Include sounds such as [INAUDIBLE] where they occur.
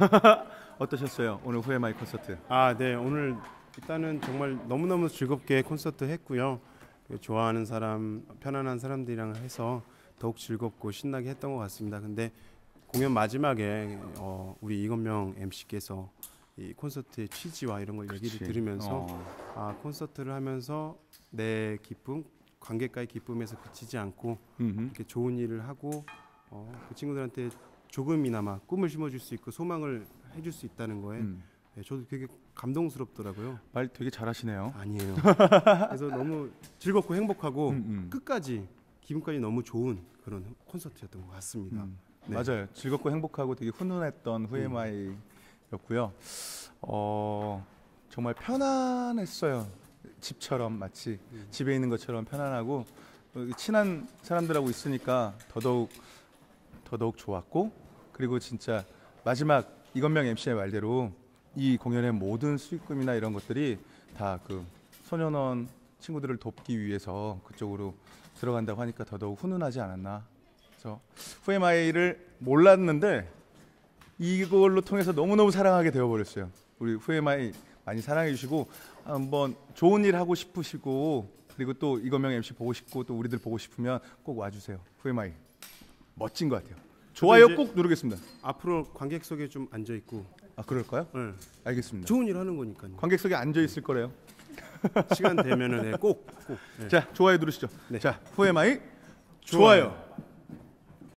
[LAUGHS] 어떠셨어요? 오늘 후에마이 콘서트. 아, 네. 오늘 일단은 정말 너무너무 즐겁게 콘서트 했고요. 그 좋아하는 사람, 편안한 사람들이랑 해서 더욱 즐겁고 신나게 했던 것 같습니다. 근데 공연 마지막에 어, 우리 이건명 MC께서 이 콘서트의 취지와 이런 걸 얘기를 그치. 들으면서 어. 아 콘서트를 하면서 내 기쁨, 관객과의 기쁨에서 그치지 않고 음흠. 이렇게 좋은 일을 하고 어, 그 친구들한테 조금이나마 꿈을 심어줄 수 있고 소망을 해줄 수 있다는 거에 음. 네, 저도 되게 감동스럽더라고요. 말 되게 잘하시네요. 아니에요. [LAUGHS] 그래서 너무 즐겁고 행복하고 음, 음. 끝까지 기분까지 너무 좋은 그런 콘서트였던 것 같습니다. 음. 네. 맞아요. 즐겁고 행복하고 되게 훈훈했던 후에마이였고요. 어, 정말 편안했어요. 집처럼 마치 음. 집에 있는 것처럼 편안하고 어, 친한 사람들하고 있으니까 더더욱 더더욱 좋았고 그리고 진짜 마지막 이건명 MC의 말대로 이 공연의 모든 수익금이나 이런 것들이 다 그 소년원 친구들을 돕기 위해서 그쪽으로 들어간다고 하니까 더더욱 훈훈하지 않았나. 그래서 후에마이를 몰랐는데 이걸로 통해서 너무너무 사랑하게 되어버렸어요. 우리 후에마이 많이 사랑해 주시고 한번 좋은 일 하고 싶으시고 그리고 또 이건명 MC 보고 싶고 또 우리들 보고 싶으면 꼭 와주세요. 후에마이 멋진 것 같아요. 좋아요 꼭 누르겠습니다. 앞으로 관객석에 좀 앉아 있고 아 그럴까요? 네, 알겠습니다. 좋은 일 하는 거니까요. 관객석에 앉아 있을 거래요. 시간 되면은 네, 꼭 꼭. 네. 자 좋아요 누르시죠. 네. 자 후에마이 좋아요. 좋아요.